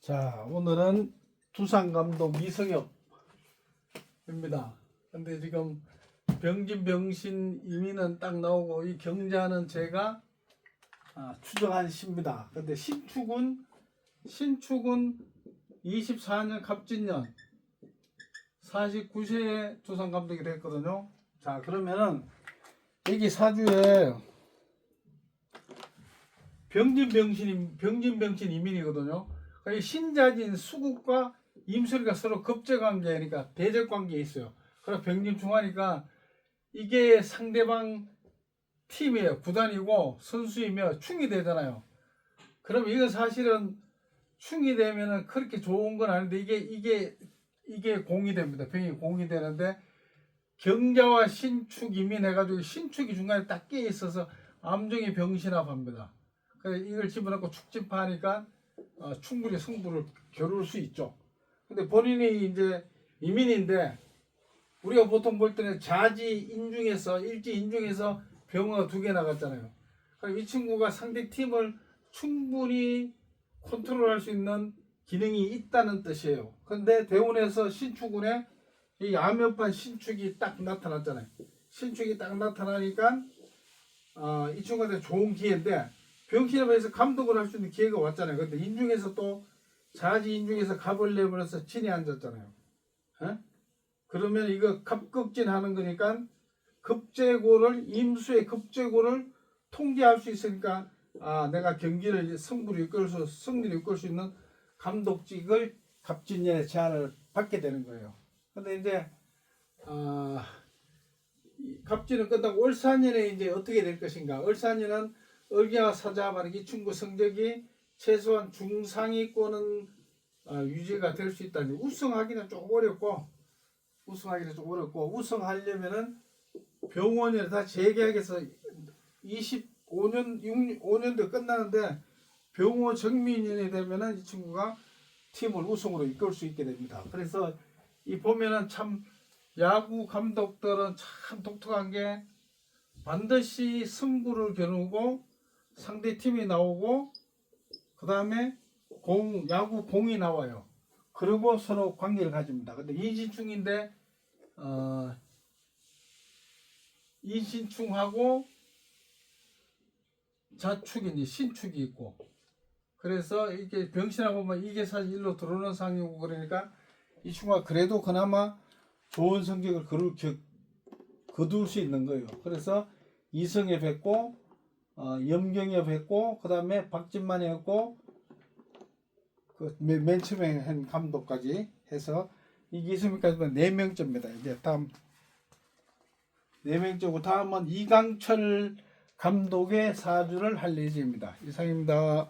자, 오늘은 두산 감독 이성엽입니다. 근데 지금 병진 병신 이민은 딱 나오고 이 경자는 제가 아, 추정한 시입니다. 근데 신축은 신축은 24년 갑진년 49세에 두산 감독이 됐거든요. 자, 그러면은 여기 사주에 병진 병신 병진 병신 이민이거든요. 이 신자진 수국과 임술이가 서로 급제 관계니까 대적 관계에 있어요. 그래서 병진 중하니까 이게 상대방 팀이에요. 구단이고 선수이며 충이 되잖아요. 그럼 이건 사실은 충이 되면은 그렇게 좋은 건 아닌데 이게 이게 이게 공이 됩니다. 병이 공이 되는데 경자와 신축 이민 해가지고 신축이 중간에 딱 끼어 있어서 암정이 병신합합니다. 그래서 이걸 집어넣고 축집하니까 어, 충분히 승부를 겨룰 수 있죠. 근데 본인이 이제 이민인데 우리가 보통 볼 때는 자지 인중에서 일지 인중에서 병어가 두 개 나갔잖아요. 이 친구가 상대 팀을 충분히 컨트롤할 수 있는 기능이 있다는 뜻이에요. 근데 대운에서 신축운에 이 암엽판 신축이 딱 나타났잖아요. 신축이 딱 나타나니까 어, 이 친구한테 좋은 기회인데 병신업에서 감독을 할 수 있는 기회가 왔잖아요. 근데 인중에서 또 자지 인중에서 갑을 내버려서 진이 앉았잖아요. 에? 그러면 이거 갑극진 하는 거니까 급제고를 임수의 급제고를 통제할 수 있으니까 아 내가 경기를 승부를 이끌 수 승리를 이끌 수 있는 감독직을 갑진년의 제안을 받게 되는 거예요. 근데 이제 아이 갑진은 끝나고 을사년에 이제 어떻게 될 것인가? 을사년은 을기와 사자반이 이 친구 성적이 최소한 중상위권은 어, 유지가 될 수 있다니 우승하기는 조금 어렵고 우승하기는 좀 어렵고 우승하려면은 병원이 다 재계약해서 25년 6, 5년도 끝나는데 병원 정민년이 되면은 이 친구가 팀을 우승으로 이끌 수 있게 됩니다. 그래서 이 보면은 참 야구 감독들은 참 독특한 게 반드시 승부를 겨누고 상대 팀이 나오고 그 다음에 공 야구 공이 나와요. 그리고 서로 관계를 가집니다. 근데 이진충인데 어, 이진충하고 자축이 신축이 있고 그래서 이게 병신하고 보면 이게 사실 일로 들어오는 상이고 그러니까 이 친구가 그래도 그나마 좋은 성적을 거둘, 겨, 거둘 수 있는 거예요. 그래서 이성에 뵙고 어, 염경에 뵙고 그 다음에 박진만이 했고 그맨 맨 처음에 한 감독까지 해서 이게 있으니까 네 명째입니다. 이제 다음 네 명째고 다음은 이강철 감독의 사주를 할 예정입니다. 이상입니다.